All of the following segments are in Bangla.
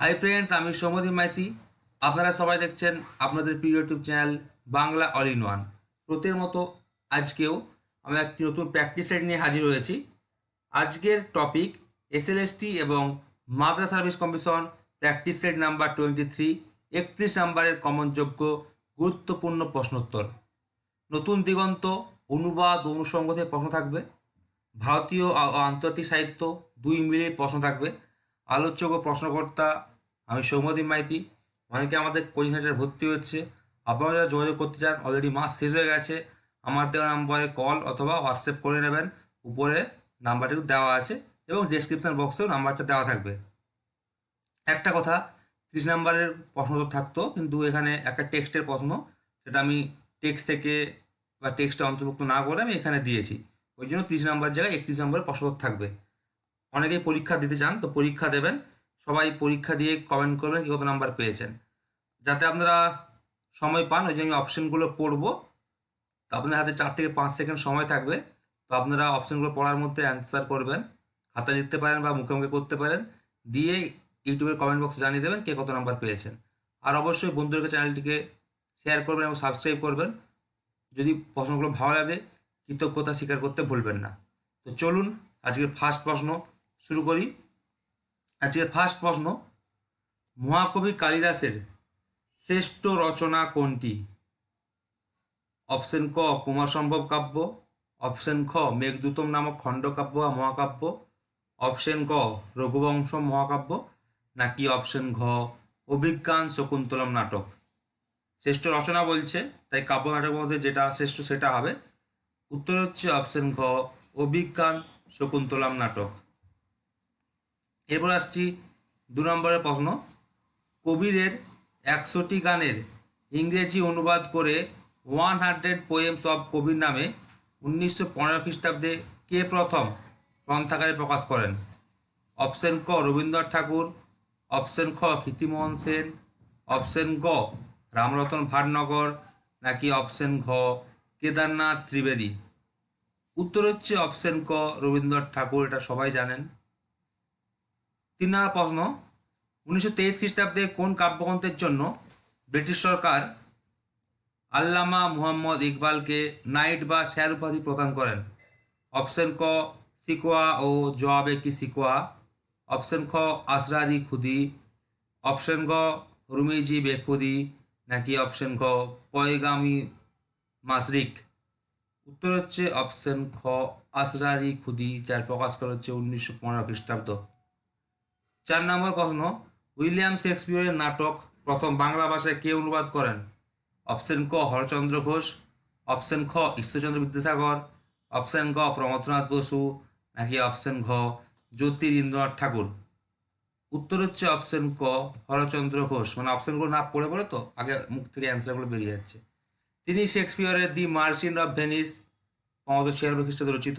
হাই ফ্রেন্ডস আমি সৌমদীপ মাইতি। আপনারা সবাই দেখছেন আপনাদের প্রিয় YouTube channel Bangla all in one প্রতির মতো আজকেও আমি একটি নতুন প্র্যাকটিস সেট নিয়ে হাজির হয়েছি। আজকের টপিক এসএলএসটি এবং Madrasah service commission practice set number twenty three একত্রিশ নাম্বারের কমনযোগ্য গুরুত্বপূর্ণ প্রশ্নোত্তর। নতুন দিগন্ত, অনুবাদ অনুষঙ্গ থেকে প্রশ্ন থাকবে। ভারতীয় ও আন্তর্জাতিক সাহিত্য দুই মিলিয়ে প্রশ্ন থাকবে। আলোচক ও প্রশ্নকর্তা আমি সৌমদীপ মাইতি। অনেকে আমাদের কোচিং সেন্টারে ভর্তি হচ্ছে। আপনারা যারা যোগাযোগ করতে চান অলরেডি মাস শেষ হয়ে গেছে। আমার দেওয়া নাম্বারে কল অথবা হোয়াটসঅ্যাপ করে নেবেন। উপরে নাম্বারটি দেওয়া আছে এবং ডেসক্রিপশন বক্সেও নাম্বারটা দেওয়া থাকবে। একটা কথা, ত্রিশ নাম্বারের প্রশ্ন তো থাকতো, কিন্তু এখানে একটা টেক্সটের প্রশ্ন, সেটা আমি টেক্সট থেকে বা টেক্সটে অন্তর্ভুক্ত না করে আমি এখানে দিয়েছি। ওই জন্য ত্রিশ নাম্বার জায়গায় একত্রিশ নম্বরের প্রশ্ন থাকবে। অনেকেই পরীক্ষা দিতে চান, তো পরীক্ষা দেবেন। সবাই পরীক্ষা দিয়ে কমেন্ট করবেন কি কত নাম্বার পেয়েছেন। যাতে আপনারা সময় পান, ওই জন্য আমি অপশনগুলো পড়ব। তো আপনার হাতে চার থেকে পাঁচ সেকেন্ড সময় থাকবে। তো আপনারা অপশনগুলো পড়ার মধ্যে অ্যান্সার করবেন। খাতা লিখতে পারেন বা মুখে মুখে করতে পারেন। দিয়ে ইউটিউবের কমেন্ট বক্সে জানিয়ে দেবেন কে কত নাম্বার পেয়েছেন। আর অবশ্যই বন্ধুদেরকে চ্যানেলটিকে শেয়ার করবেন এবং সাবস্ক্রাইব করবেন। যদি প্রশ্নগুলো ভালো লাগে, কৃতজ্ঞতা স্বীকার করতে ভুলবেন না। তো চলুন, আজকের ফার্স্ট প্রশ্ন। শুরু করি। আজকের ফার্স্ট প্রশ্ন, মহাকবি কালিদাসের শ্রেষ্ঠ রচনা কোনটি? অপশন ক, কুমার সম্ভব কাব্য, অপশন খ, মেঘদূতম নামক খণ্ডকাব্য বা মহাকাব্য, অপশন ক রঘুবংশ মহাকাব্য, নাকি অপশন ঘ, অভিজ্ঞান শকুন্তলম নাটক। শ্রেষ্ঠ রচনা বলছে, তাই কাব্য নাটকের মধ্যে যেটা শ্রেষ্ঠ সেটা হবে। উত্তর হচ্ছে অপশন ঘ, অভিজ্ঞান শকুন্তলাম নাটক। এরপর আসছি দু নম্বরের প্রশ্ন। কবিরের একশোটি গানের ইংরেজি অনুবাদ করে one hundred poems of Kabir নামে উনিশশো পনেরো খ্রিস্টাব্দে কে প্রথম গ্রন্থাগারে প্রকাশ করেন? অপশন ক রবীন্দ্রনাথ ঠাকুর, অপশন খ কীর্তিমোহন সেন, অপশন গ রামরতন ভাটনগর, নাকি অপশন ঘ কেদারনাথ ত্রিবেদী? উত্তর হচ্ছে অপশন ক রবীন্দ্রনাথ ঠাকুর, এটা সবাই জানেন। তিন নম্বর প্রশ্ন, উনিশশো তেইশ খ্রিস্টাব্দে কোন কাব্যগ্রন্থের জন্য ব্রিটিশ সরকার আল্লামা মুহাম্মদ ইকবালকে নাইট বা স্যার উপাধি প্রদান করেন? অপশন ক, সিকোয়া ও জবাবে কি সিকোয়া? অপশন খ আসরারি খুদি। অপশন গ, রুমিজি বেখুদি। নাকি অপশন খ পয়গামি মাসরিক? উত্তর হচ্ছে অপশন খ আসরারি খুদি, যার প্রকাশ করা হচ্ছে উনিশশো পনেরো খ্রিস্টাব্দ। চার নম্বর প্রশ্ন উইলিয়াম শেক্সপিয়রের নাটক, প্রথম বাংলা ভাষায় কে অনুবাদ করেন? অপশন ক, হরচন্দ্র ঘোষ, অপশন খ, ঈশ্বরচন্দ্র বিদ্যাসাগর, অপশন গ, প্রমথনাথ বসু, নাকি অপশন ঘ, জ্যোতিরিন্দ্রনাথ ঠাকুর? উত্তর হচ্ছে অপশন ক, হরচন্দ্র ঘোষ। মানে অপশনগুলো না পড়ে পড়ে তো, আগে মুখ থেকে অ্যান্সারগুলো বেরিয়ে যাচ্ছে। তিনি শেক্সপিয়রের দি মার্চিন্ট অফ ভেনিস পনেরোশো ছিয়ানব্বই খ্রিস্টাব্দে রচিত,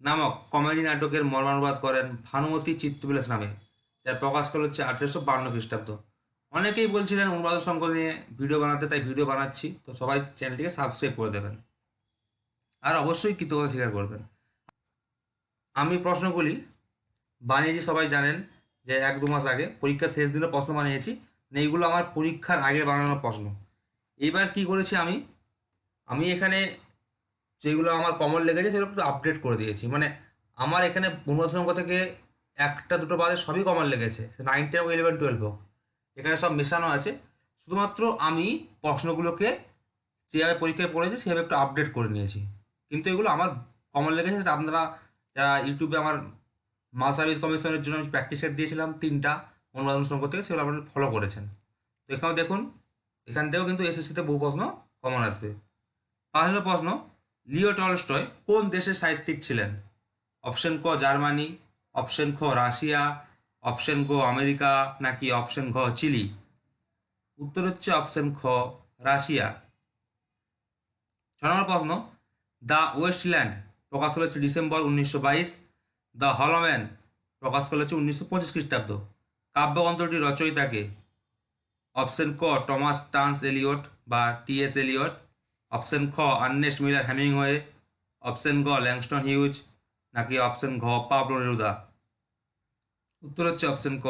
নামক কমেডি নাটকের মর্মানুবাদ করেন ভানুমতি চিত্তবিলাস নামে। যার প্রকাশ করা হচ্ছে আঠেরোশো বান্ন খ্রিস্টাব্দ। অনেকেই বলছিলেন অনুবাদ সংখ্য নিয়ে ভিডিও বানাতে, তাই ভিডিও বানাচ্ছি। তো সবাই চ্যানেলটিকে সাবস্ক্রাইব করে দেবেন। আর অবশ্যই কৃতজ্ঞতা স্বীকার করবেন। আমি প্রশ্নগুলি বানিয়েছি সবাই জানেন যে এক দু মাস আগে পরীক্ষা শেষ দিনে প্রশ্ন বানিয়েছি এইগুলো আমার পরীক্ষার আগে বানানো প্রশ্ন। এইবার কি করেছি আমি? আমি এখানে যেগুলো আমার কমন লেগেছে সেগুলো একটু আপডেট করে দিয়েছি। মানে আমার এখানে অনুবাদ সংখ্য থেকে একটা দুটো বাদে সবই কমন লেগেছে। নাইন টেন ইলেভেন টুয়েলভ হোক, এখানে সব মেশানো আছে। শুধুমাত্র আমি প্রশ্নগুলোকে যেভাবে পরীক্ষায় পড়েছি, সেভাবে একটু আপডেট করে নিয়েছি। কিন্তু এগুলো আমার কমন লেগেছে, সেটা আপনারা যারা ইউটিউবে আমার মাল সার্ভিস কমিশনের জন্য আমি প্র্যাকটিস সেট দিয়েছিলাম তিনটা অনুবাদন সংখ্যা থেকে সেগুলো আপনারা ফলো করেছেন। তো এখানেও দেখুন, এখান থেকেও কিন্তু এসএসসিতে বহু প্রশ্ন কমন আসবে। পাঁচ প্রশ্ন, লিও টলস্টয় কোন দেশের সাহিত্যিক ছিলেন? অপশন ক, জার্মানি অপশন খ রাশিয়া, অপশন গ আমেরিকা, নাকি অপশন ঘ চিলি? উত্তর হচ্ছে অপশন খ রাশিয়া। ছ নম্বর প্রশ্ন। দ্য ওয়েস্টল্যান্ড প্রকাশ করা হচ্ছে ডিসেম্বর উনিশশো বাইশ। দ্য হলম্যান প্রকাশ করা হচ্ছে উনিশশো পঁচিশ খ্রিস্টাব্দ। কাব্যগ্রন্থটির রচয়িতাকে অপশন ক টমাস টান্স এলিয়ট বা টি এস এলিয়ট, অপশন খ আর্নেস্ট মিলার হ্যামিংওয়ে অপশন গ ল্যাংস্টন হিউজ, নাকি অপশন ঘ পাবলো নেরুদা। উত্তর হচ্ছে অপশন ক,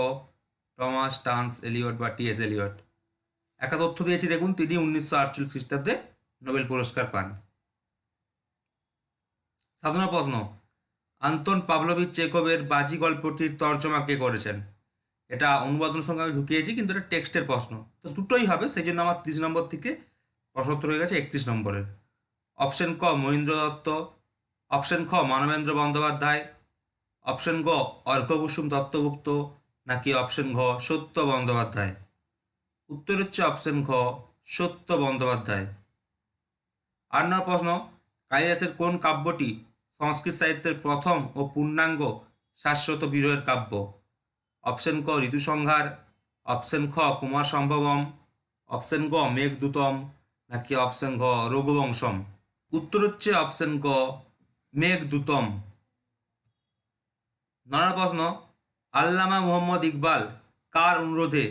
টমাস টান্স এলিয়ট বা টিএস এলিয়ট। একটা তথ্য দিয়েছি, দেখুন, তিনি উনিশশো আটচল্লিশ খ্রিস্টাব্দে নোবেল পুরস্কার পান। সাধারণ প্রশ্ন, আন্তন পাভলোভিচ চেকোভের বাজি গল্পটির তর্জমা কে করেছেন? এটা অনুবাদন সঙ্গে আমি ঢুকিয়েছি, কিন্তু এটা টেক্সটের প্রশ্ন। তো দুটোই হবে সেই জন্য আমার তিরিশ নম্বর থেকে প্রশ্নোত্তর হয়ে গেছে, একত্রিশ নম্বরের। অপশন ক, মহেন্দ্র দত্ত। অপশন খ, মানবেন্দ্র বন্দ্যোপাধ্যায়। অপশন গ অর্ঘকুসুম দত্তগুপ্ত নাকি অপশন ঘ, সত্য বন্দ্যোপাধ্যায়? উত্তর হচ্ছে অপশন ঘ, সত্য বন্দ্যোপাধ্যায়। আর নম্বর প্রশ্ন, কালিদাসের কোন কাব্যটি সংস্কৃত সাহিত্যের প্রথম ও পূর্ণাঙ্গ শাশ্বত বিরহের কাব্য? অপশন ক, ঋতুসংহার, অপশন খ, কুমার সম্ভবম, অপশন গ মেঘদূতম নাকি অপশন ঘ, রঘুবংশম? উত্তর হচ্ছে অপশন ক মেঘদূতম নানা প্রশ্ন। আল্লামা মোহাম্মদ ইকবাল, কার অনুরোধে?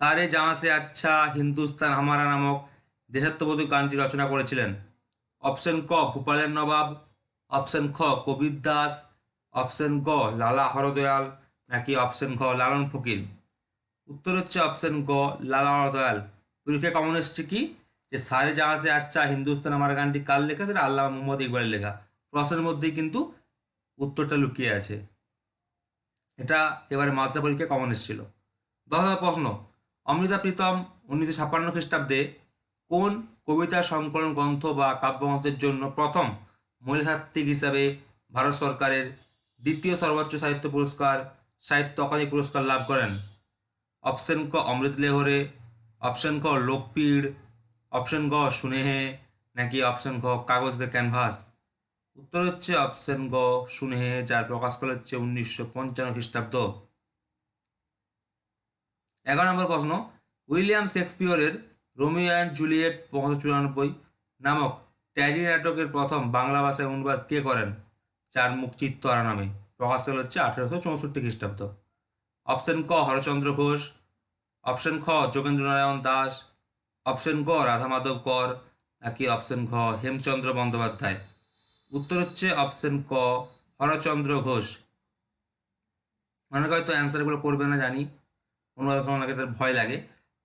সারে জাহাঁ সে আচ্ছা হিন্দুস্তান হামারা নামক দেশাত্মবোধক গানটি রচনা করেছিলেন। অপশন ক, ভূপালের নবাব। অপশন খ, কবির দাস। অপশন গ, লালা হরদয়াল, নাকি অপশন ঘ, লালন ফকির? উত্তর হচ্ছে অপশন গ, লালা হরদয়াল। পরীক্ষায় কমন এসছে কি? যে সারে জাহাঁ সে আচ্ছা হিন্দুস্তান আমার গানটি কার লেখা? সেটা আল্লাহ মোহাম্মদ ইকবালের লেখা। প্রশ্নের মধ্যেই কিন্তু উত্তরটা লুকিয়ে আছে। এটা এবারে মাদ্রাসা পরীক্ষায় কমন এসেছিল দশ নম্বর প্রশ্ন, অমৃতা প্রীতম উনিশশো ছাপ্পান্ন খ্রিস্টাব্দে কোন কবিতা সংকলন গ্রন্থ বা কাব্যগ্রন্থের জন্য প্রথম মহিলা সাহিত্যিক হিসাবে ভারত সরকারের দ্বিতীয় সর্বোচ্চ সাহিত্য পুরস্কার, সাহিত্য অকাদমি পুরস্কার লাভ করেন? অপশন ক, অমৃত লেহরে, অপশন ক, লোকপীড়, অপশন গ, সুনেহে, নাকি অপশন খ কাগজ দে ক্যানভাস? উত্তর হচ্ছে অপশন গ, শুনে যার প্রকাশ করা হচ্ছে উনিশশো পঞ্চান্ন খ্রিস্টাব্দ। এগারো নম্বর প্রশ্ন, উইলিয়াম শেক্সপিয়রের রোমিও অ্যান্ড জুলিয়েট পনেরোশো চুরানব্বই নামক ট্র্যাজেডি নাটকের প্রথম বাংলা ভাষায় অনুবাদ কে করেন? চার মুখ চিত্তরা নামে। প্রকাশ করা হচ্ছে আঠেরোশো চৌষট্টি খ্রিস্টাব্দ। অপশন ক, হরচন্দ্র ঘোষ। অপশন খ, যোগেন্দ্রনারায়ণ দাস। অপশন গ রাধা মাধব কর। নাকি অপশন ঘ, হেমচন্দ্র বন্দ্যোপাধ্যায়? উত্তর হচ্ছে অপশন ক, হরচন্দ্র ঘোষ। অনেকে হয়তো অ্যান্সারগুলো করবে না, জানি। অনুবাদ সময় অনেকে তাদের ভয় লাগে।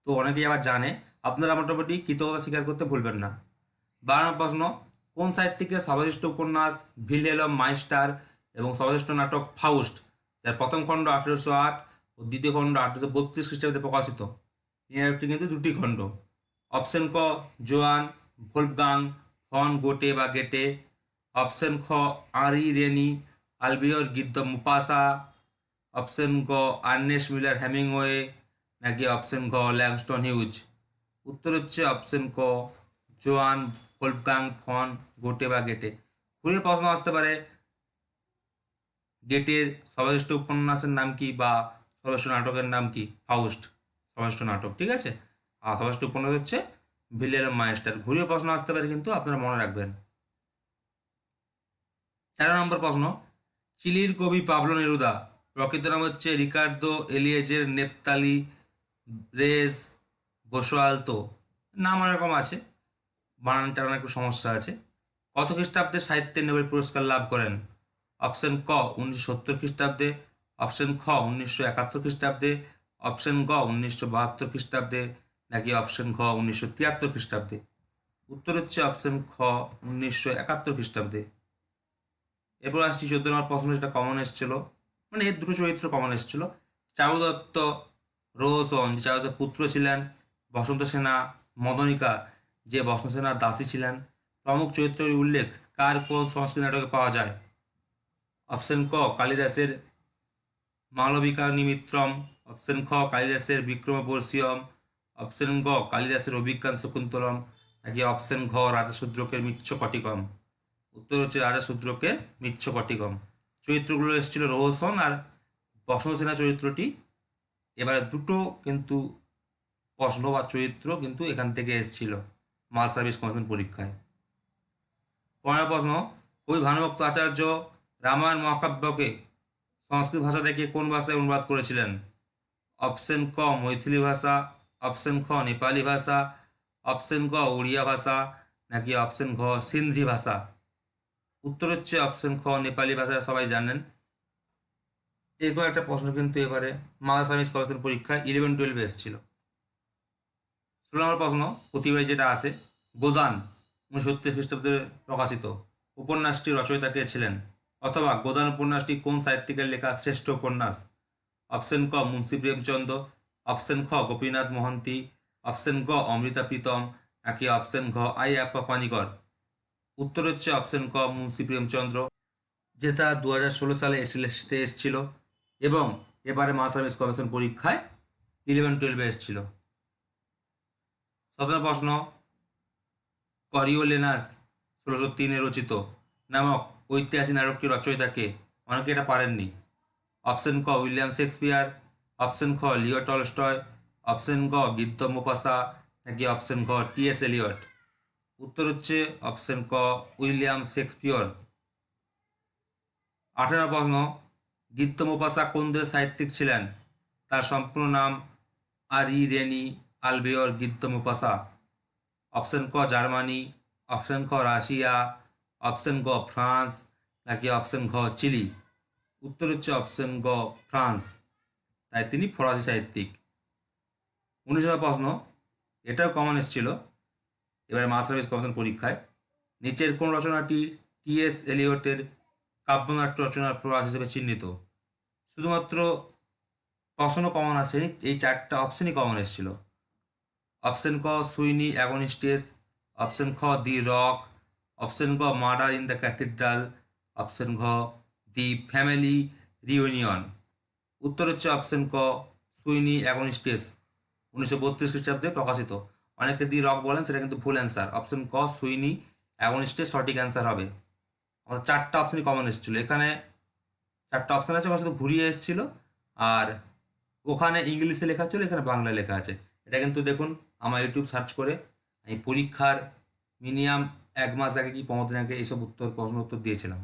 তো অনেকেই আবার জানে। আপনারা মোটামুটি কৃতজ্ঞতা স্বীকার করতে ভুলবেন না। বারো প্রশ্ন, কোন সাহিত্যিকের সর্বশ্রেষ্ঠ উপন্যাস ভিলহেলম মাইস্টার এবং সর্বশ্রেষ্ঠ নাটক ফাউস্ট যার প্রথম খণ্ড আঠেরোশো আট ও দ্বিতীয় খণ্ড আঠেরোশো বত্রিশ খ্রিস্টাব্দে প্রকাশিত। ইংরেজি কিন্তু দুটি খণ্ড। অপশন ক, জোয়ান ভোলফগাং ফন গোটে বা গেটে। অপশন খ Henri Rene Albert Guy de Maupassant option গ আর্নেস মিলার হ্যামিংওয়ে নাকি অপশন গ ল্যাংস্টন হিউজ উত্তর হচ্ছে অপশন ক জোয়ান ভোলফগাং ফন গোটে বা গেটে ঘুরে প্রশ্ন আসতে পারে, গেটের সর্বশ্রেষ্ঠ উপন্যাসের নাম কি বা সর্বশ্রেষ্ঠ নাটকের নাম কি? ফাউস্ট, সর্বশ্রেষ্ঠ নাটক, ঠিক আছে? আর সর্বশ্রেষ্ঠ উপন্যাস হচ্ছে ভিলের মাইস্টার ঘুরিয়ে প্রশ্ন আসতে পারে কিন্তু আপনারা মনে রাখবেন। তেরো নম্বর প্রশ্ন, চিলির কবি পাবলো নেরুদা। প্রকৃত নাম হচ্ছে রিকার্দো এলিয়েজের নেপতালি রেজ বসোয়ালতো। নাম এরকম আছে বানানটা অনেক সমস্যা আছে। কত খ্রিস্টাব্দে সাহিত্যে নোবেল পুরস্কার লাভ করেন? অপশন ক, উনিশশো সত্তর খ্রিস্টাব্দে। অপশন খ, উনিশশো একাত্তর খ্রিস্টাব্দে। অপশন গ, উনিশশো বাহাত্তর খ্রিস্টাব্দে। নাকি অপশন খ উনিশশো তিয়াত্তর খ্রিস্টাব্দে? উত্তর হচ্ছে অপশন খ, উনিশশো একাত্তর খ্রিস্টাব্দে। এরপর আসছি চোদ্দ নম্বর প্রশ্ন, যেটা কমন এসেছিল। মানে এর দুটো চরিত্র কমন এসেছিল। চারু দত্ত রোহসন যে চারু পুত্র ছিলেন, বসন্ত সেনা, মদনিকা, যে বসন্ত সেনার দাসী ছিলেন। প্রমুখ চরিত্রের উল্লেখ, কার কোন সংস্কৃত নাটকে পাওয়া যায়? অপশন ক, কালিদাসের মালবিকা নিমিত্রম অপশন খ, কালিদাসের বিক্রম বিক্রমবর্ষীয়ম। অপশন গ, কালিদাসের অভিজ্ঞান শকুন্তলম। নাকি অপশন ঘ, রাজাশূদ্রকের মিচ্ছ কটিকম। উত্তর হচ্ছে রাজাশূদ্রকের মিচ্ছ কটিকম চরিত্রগুলো এসেছিল রোহসন আর বসন্ত সেনা চরিত্রটি। এবারে দুটো কিন্তু প্রশ্ন বা চরিত্র কিন্তু এখান থেকে এসেছিল মাল সার্ভিস কমিশন পরীক্ষায়। পনেরো প্রশ্ন, কবি ভানুভক্ত আচার্য রামায়ণ মহাকাব্যকে সংস্কৃত ভাষা থেকে কোন ভাষায় অনুবাদ করেছিলেন? অপশন ক, মৈথিলি ভাষা, অপশন খ, নেপালি ভাষা, অপশন ক উড়িয়া ভাষা, নাকি অপশন ঘ, সিন্ধি ভাষা? উত্তর হচ্ছে অপশন খ, নেপালি ভাষা, সবাই জানেন। এরপর একটা প্রশ্ন কিন্তু এবারে মাদার সার্ভিস কমিশন পরীক্ষায় ইলেভেন টুয়েলভে এসেছিল। ষোলো নম্বর প্রশ্ন প্রতিবারই যেটা আছে, গোদান উনিশশো সত্তর খ্রিস্টাব্দে প্রকাশিত। উপন্যাসটি রচয়িতা কে ছিলেন? অথবা গোদান উপন্যাসটি কোন সাহিত্যিকের লেখা শ্রেষ্ঠ উপন্যাস? অপশন ক, মুন্সী প্রেমচন্দ্র অপশন খ, গোপীনাথ মহন্তি। অপশন গ, অমৃতা প্রীতম। নাকি অপশন ঘ আই আপা পানিকর উত্তর হচ্ছে অপশন ক মুন্সি প্রেমচন্দ্র যেটা দু হাজার ষোলো সালে এসএলএসতে এসেছিল এবং এবারে মাস সার্ভিস কমিশন পরীক্ষায় ইলেভেন টুয়েলভে এসেছিল। সতেরো প্রশ্ন, করিওলেনাস ষোলোশো তিনে রচিত নামক ঐতিহাসিক নাটকটি রচয়িতাকে অনেকে এটা পারেননি। অপশন ক, উইলিয়াম শেক্সপিয়ার অপশন খ, লিও টলস্টয় অপশন গ গীত মোপাসা নাকি অপশন খ, টি এস এলিয়ট? উত্তর হচ্ছে অপশন ক, উইলিয়াম শেক্সপিয়র। আঠেরো প্রশ্ন গীত মোপাসা কোন দেশের সাহিত্যিক ছিলেন? তার সম্পূর্ণ নাম Henri René Albert Guy Maupassant option ক, জার্মানি। অপশন খ রাশিয়া। অপশন গ, ফ্রান্স। নাকি অপশন ঘ, চিলি? উত্তর হচ্ছে অপশন গ, ফ্রান্স। তাই তিনি ফরাসি সাহিত্যিক। উনিশ প্রশ্ন, এটাও কমন এসেছিল। এবার মাস সার্ভিস কমিশন পরীক্ষায়। নিচের কোন রচনাটি টি এস এলিয়টের কাব্যনাট্য রচনার প্রয়াস হিসেবে চিহ্নিত? শুধুমাত্র প্রশ্ন কমন আসেনি, এই চারটা অপশনই কমন এসেছিল। অপশন ক সুইনি অ্যাগনিস্টেস অপশন খ দি রক অপশন গ murder in the cathedral option ঘ দি ফ্যামিলি রিউনিয়ন। উত্তর হচ্ছে অপশন ক সুইনি অ্যাগনিস্টেস উনিশশো বত্রিশ খ্রিস্টাব্দে প্রকাশিত। অনেকে দি রক বলেন, সেটা কিন্তু ভুল অ্যান্সার অপশন ক, সুইনি অ্যাগনিস্টেস সঠিক অ্যান্সার হবে। আমাদের চারটা অপশনই কমন এসেছিল। এখানে চারটা অপশন আছে, ওখানে শুধু ঘুরিয়ে এসেছিল। আর ওখানে ইংলিশে লেখা ছিল, এখানে বাংলায় লেখা আছে। এটা কিন্তু দেখুন, আমার ইউটিউব সার্চ করে, আমি পরীক্ষার মিনিমাম এক মাস আগে কি পনেরো দিন আগে এইসব উত্তর, প্রশ্ন উত্তর দিয়েছিলাম।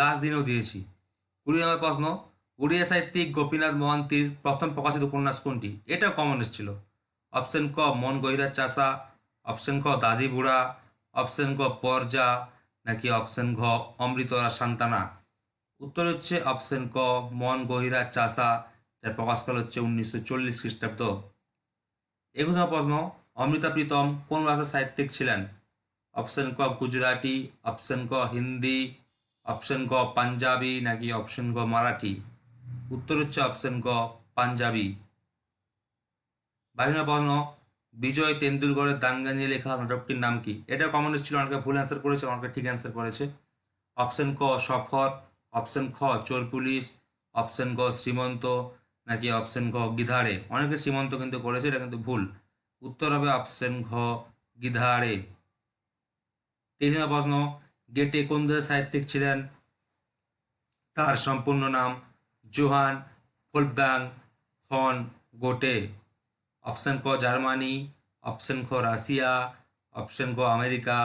লাস্ট দিনেও দিয়েছি? কুড়ি নম্বর প্রশ্ন উড়িয়া সাহিত্যিক গোপীনাথ মহান্তির প্রথম প্রকাশিত উপন্যাস কোনটি? এটা কমন এসেছিল। অপশন ক মন গহিরার চাষা অপশন ক দাদি বুড়া অপশন ক পরজা নাকি অপশন ঘ অমৃতরা সান্তানা উত্তর হচ্ছে অপশন ক মন গহিরা চাষা যার প্রকাশকাল হচ্ছে উনিশশো চল্লিশ খ্রিস্টাব্দ। একুশ প্রশ্ন, অমৃতা প্রীতম কোন ভাষার সাহিত্যিক ছিলেন? অপশন ক গুজরাটি অপশন ক হিন্দি অপশন ক পাঞ্জাবি নাকি অপশন ক মারাঠি উত্তর হচ্ছে অপশন ক পাঞ্জাবি প্রশ্ন বিজয় তেন্ডুলকরের দাঙ্গা নিয়ে লেখা নাটকটির নাম কি? এটা কমন ছিল, অনেকে ভুল অ্যান্সার করেছে, অনেকে ঠিক অ্যান্সার করেছে। অপশন ক, সফর অপশন খ, চোর পুলিশ অপশন গ, শ্রীমন্ত, নাকি অপশন ঘ গিধারে? অনেকে শ্রীমন্ত কিন্তু করেছে, এটা কিন্তু ভুল। উত্তর হবে অপশন ঘ, গিধারে। তেইশ প্রশ্ন, গেটে কোন দেশের সাহিত্যিক ছিলেন? তার সম্পূর্ণ নাম, জোহান ফোলব্যাং ফন গোটে। অপশন ক জার্মানি অপশন খ রাশিয়া অপশন ক আমেরিকা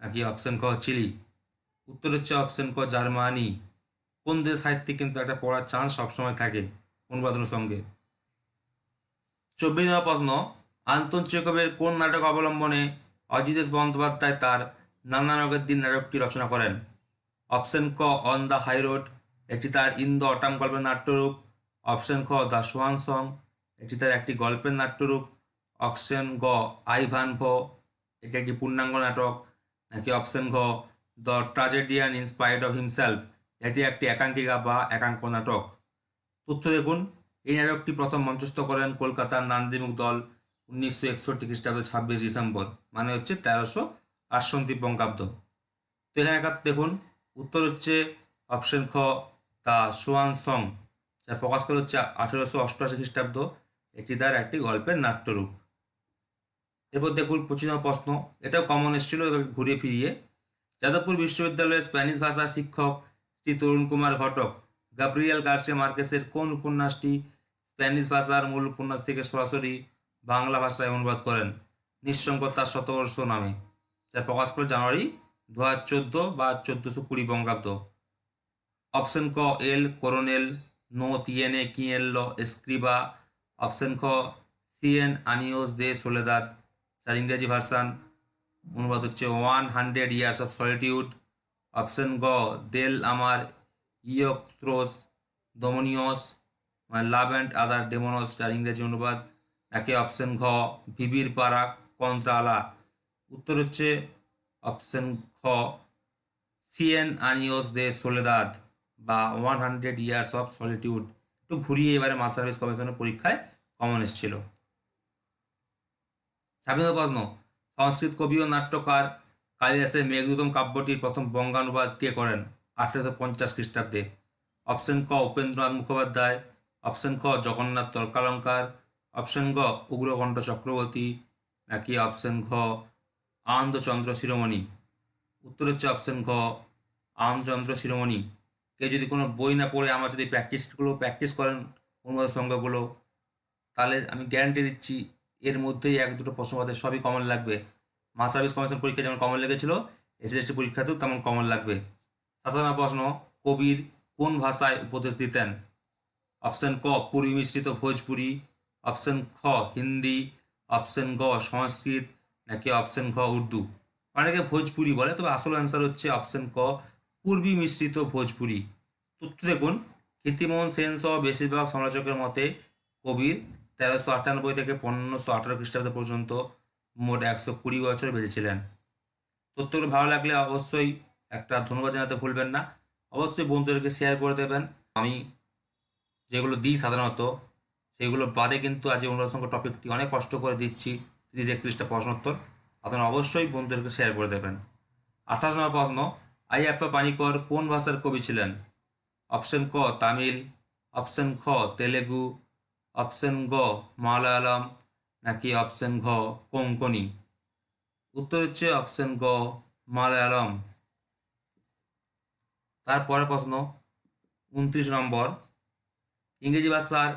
নাকি অপশন খ চিলি উত্তর হচ্ছে অপশন ক জার্মানি কোন দেশ সাহিত্যে কিন্তু একটা পড়ার চান্স সবসময় থাকে? অনুবাদনের সঙ্গে? চব্বিশ নম্বর প্রশ্ন, আন্তন চেকবের কোন নাটক অবলম্বনে অজিতেশ বন্দ্যোপাধ্যায় তার নানা রঙের দিন নাটকটি রচনা করেন? অপশন ক অন দ্য হাই রোড এটি তার ইন্দো অটাম গল্পের নাট্যরূপ। অপশন খ দ্য সোয়ান সং এটি তার একটি গল্পের নাট্যরূপ অপশন গ আই ভান ভো এটি একটি পূর্ণাঙ্গ নাটক, নাকি অপশন ঘ, the tragedian inspired of himself, এটি একটি একাঙ্কিকা বা একাঙ্ক নাটক। তথ্য দেখুন, এই নাটকটি প্রথম মঞ্চস্থ করেন কলকাতার নান্দিমুখ দল উনিশশো একষট্টি খ্রিস্টাব্দে ছাব্বিশ ডিসেম্বর মানে হচ্ছে তেরোশো আটষট্টি বঙ্গাব্দ। তো এখানে দেখুন, উত্তর হচ্ছে অপশন খ দ্য সোয়ান সং, যা প্রকাশ করা হচ্ছে আঠেরোশো অষ্টআশি খ্রিস্টাব্দ এটি তার একটি গল্পের নাট্যরূপ। এরপর দেখুন পঁচিশ প্রশ্ন, এটাও কমন এসেছিল এবার ঘুরিয়ে ফিরিয়ে। যাদবপুর বিশ্ববিদ্যালয়ের স্প্যানিশ ভাষার শিক্ষক শ্রী তরুণ কুমার ঘটক, গাব্রিয়েল গার্সে মার্কেসের কোন উপন্যাসটি স্প্যানিশ ভাষার মূল উপন্যাস থেকে সরাসরি বাংলা ভাষায় অনুবাদ করেন? নিঃসঙ্গ তার শতবর্ষ নামে, যা প্রকাশ করে জানুয়ারি দু হাজার চোদ্দ বা চোদ্দোশো কুড়ি বঙ্গাব্দ। অপশন ক, এল, কোরোনেল, নো তিয়েনে কিয়েল্লো এসক্রিবা অপশন খ সিএন আনিওস দে সোলেদাত যার ইংরেজি ভার্সান অনুবাদ হচ্ছে one hundred years of solitude option গ দেল আমার ইয়ক্ত্রোস দমনিয়স মানে লাভ অ্যান্ড আদার ডেমনস যার ইংরেজি অনুবাদ। একে অপশন ঘ ভিবির পারা কন্ত্রালা উত্তর হচ্ছে অপশন খ সিএন আনিওস দে সোলেদাদ বা one hundred years of solitude একটু ঘুরিয়ে এবারে মাস সার্ভিস কমিশনের পরীক্ষায় কমন এসেছিল ছাব্বিশ প্রশ্ন সংস্কৃত কবি ও নাট্যকার কালিদাসের মেঘদূতম কাব্যটির প্রথম বঙ্গানুবাদ কে করেন? আঠেরোশো পঞ্চাশ খ্রিস্টাব্দে। অপশন ক, উপেন্দ্রনাথ মুখোপাধ্যায়। অপশন ক, জগন্নাথ তর্কালঙ্কার। অপশন গ, উগ্রকণ্ঠ চক্রবর্তী। নাকি অপশন ঘ, আনন্দচন্দ্র শিরোমণি। উত্তর হচ্ছে অপশন ঘ, আনন্দচন্দ্র শিরোমণি। কেউ যদি কোনো বই না পড়ে, আমার যদি প্র্যাকটিসগুলো প্র্যাকটিস করেন, অনুবাদ সংখ্যাগুলো তাহলে আমি গ্যারান্টি দিচ্ছি এর মধ্যেই এক দুটো প্রশ্ন সবই কমন লাগবে। মাস সার্ভিস কমিশন পরীক্ষা যেমন কমন লেগেছিল এসএসটি পরীক্ষাতেও তেমন কমন লাগবে। নম্বর প্রশ্ন, কবির কোন ভাষায় উপদেশ দিতেন? অপশন ক, পূর্বী মিশ্রিত ভোজপুরি। অপশন খ, হিন্দি। অপশন গ, সংস্কৃত। নাকি অপশন খ, উর্দু? অনেকে ভোজপুরি বলে, তবে আসল অ্যান্সার হচ্ছে অপশন ক, পূর্বী মিশ্রিত ভোজপুরি। তথ্য দেখুন, কীর্তিমোহন সেন সহ বেশিরভাগ সমালোচকের মতে কবির তেরোশো আটানব্বই থেকে পনেরোশো আঠারো খ্রিস্টাব্দ পর্যন্ত মোট একশো কুড়ি বছর বেঁচেছিলেন। তথ্যগুলো ভালো লাগলে অবশ্যই একটা ধন্যবাদ জানাতে ভুলবেন না। অবশ্যই বন্ধুদেরকে শেয়ার করে দেবেন। আমি যেগুলো দিই সাধারণত, সেগুলো বাদে কিন্তু আজ এই টপিকটি অনেক কষ্ট করে দিচ্ছি। তিরিশ একত্রিশটা প্রশ্নোত্তর আপনারা অবশ্যই বন্ধুদেরকে শেয়ার করে দেবেন। আঠাশ নম্বর প্রশ্ন আইয়াপ্পা পানিকর কোন ভাষার কবি ছিলেন? অপশন ক, তামিল। অপশন খ, তেলেগু। অপশন গ, মালায়ালাম, নাকি অপশন ঘ কোঙ্কনি উত্তর হচ্ছে অপশন গ, মালায়ালম। তারপরের প্রশ্ন, উনত্রিশ নম্বর। ইংরেজি ভাষার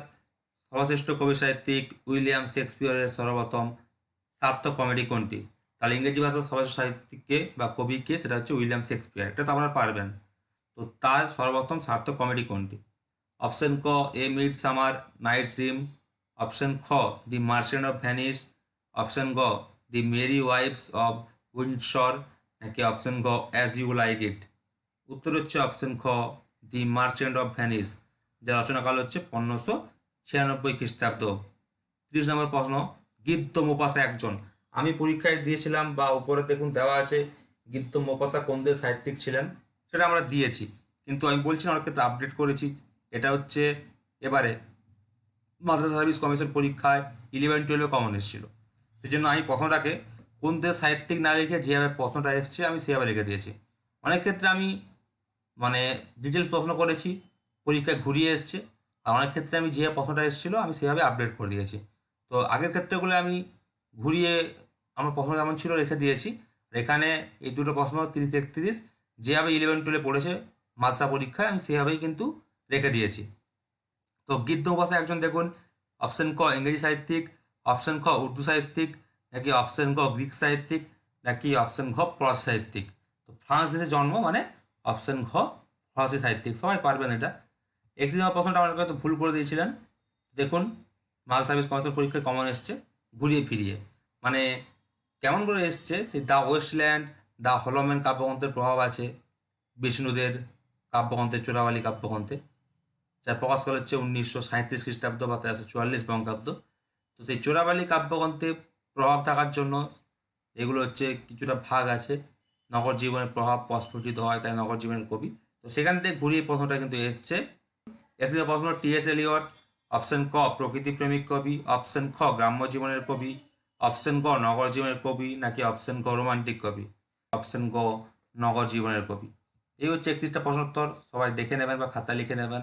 সর্বশ্রেষ্ঠ কবি সাহিত্যিক উইলিয়াম শেক্সপিয়রের সর্বপ্রথম সার্থক কমেডি কোনটি? তাহলে ইংরেজি ভাষার সর্বশ্রেষ্ঠ সাহিত্যিককে বা কবিকে সেটা হচ্ছে উইলিয়াম শেক্সপিয়ার। এটা তো আপনারা পারবেন। তো তার সর্বপ্রথম সার্থক কমেডি কোনটি? অপশন ক a midsummer night's dream option খ the merchant of Venice option গ the merry wives of Windsor নাকি অপশন গ অ্যাজ ইউ লাইক ইট উত্তর হচ্ছে অপশন খ দি মার্চেন্ট অফ ভ্যানিস যার রচনাকাল হচ্ছে পনেরোশো ছিয়ানব্বই খ্রিস্টাব্দ। ত্রিশ নম্বর প্রশ্ন গীত মোপাসা একজন। আমি পরীক্ষায় দিয়েছিলাম বা উপরে দেখুন দেওয়া আছে গীত মোপাসা কোন দেশ সাহিত্যিক ছিলেন? সেটা আমরা দিয়েছি। কিন্তু আমি বলছি অনেক ক্ষেত্রে আপডেট করেছি। এটা হচ্ছে এবারে মাদ্রাসা সার্ভিস কমিশন পরীক্ষায় ইলেভেন টুয়েলভে কমন এসেছিল। সেই জন্য আমি প্রশ্নটাকে কোন দেশ সাহিত্যিক না লিখে যেভাবে প্রশ্নটা এসছে আমি সেভাবে লিখে দিয়েছি। অনেক ক্ষেত্রে আমি মানে ডিটেলস প্রশ্ন করেছি, পরীক্ষায় ঘুরিয়ে এসছে, আর অনেক ক্ষেত্রে আমি যেভাবে প্রশ্নটা এসেছিল আমি সেভাবে আপডেট করে দিয়েছি। তো আগের ক্ষেত্রেগুলো আমি ঘুরিয়ে আমার প্রশ্ন যেমন ছিল রেখে দিয়েছি এখানে এই দুটো প্রশ্ন তিরিশ, একত্রিশ, যেভাবে ইলেভেন টুয়েলভে পড়েছে মাদ্রাসা পরীক্ষায় আমি সেভাবেই কিন্তু রেখে দিয়েছি। তো গীত ভাষা একজন দেখুন। অপশন ক ইংরেজি সাহিত্যিক অপশন খ উর্দু সাহিত্যিক, নাকি অপশন গ গ্রিক সাহিত্যিক, নাকি অপশন ঘ ফরাসি সাহিত্যিক। তো ফ্রান্স দেশে জন্ম মানে অপশন ঘ ফরাসি সাহিত্যিক। সবাই পারবেন এটা। একটি নম্বর প্রশ্নটা অনেকে হয়তো ভুল করে দিয়েছিলেন। দেখুন, মাল সার্ভিস কমিশন পরীক্ষায় কমন এসছে, ঘুরিয়ে ফিরিয়ে। মানে কেমন করে এসছে? সেই the waste land the hollow men কাব্যগ্রন্থের প্রভাব আছে, বিষ্ণুদের কাব্যগ্রন্থে চোরাবালি কাব্যগ্রন্থে। যার প্রকাশ করা হচ্ছে উনিশশো সাঁত্রিশ খ্রিস্টাব্দ বা তেরোশো চুয়াল্লিশ বঙ্গাব্দ। তো সেই চোরাবালি কাব্যগ্রন্থে প্রভাব থাকার জন্য এগুলো হচ্ছে কিছুটা ভাগ আছে। নগর জীবনের প্রভাব প্রস্ফুটিত হয়, তাই নগর জীবনের কবি। তো সেখান থেকে ঘুরিয়ে প্রশ্নটা কিন্তু এসছে। একটি প্রশ্ন টি এস এলিয়ট, অপশন ক, প্রকৃতি প্রেমিক কবি, অপশন খ, গ্রাম্য জীবনের কবি, অপশন গ, নগর জীবনের কবি, নাকি অপশন গ, রোমান্টিক কবি, অপশন গ, নগর জীবনের কবি। এই হচ্ছে একত্রিশটা প্রশ্নোত্তর, সবাই দেখে নেবেন বা খাতা লিখে নেবেন।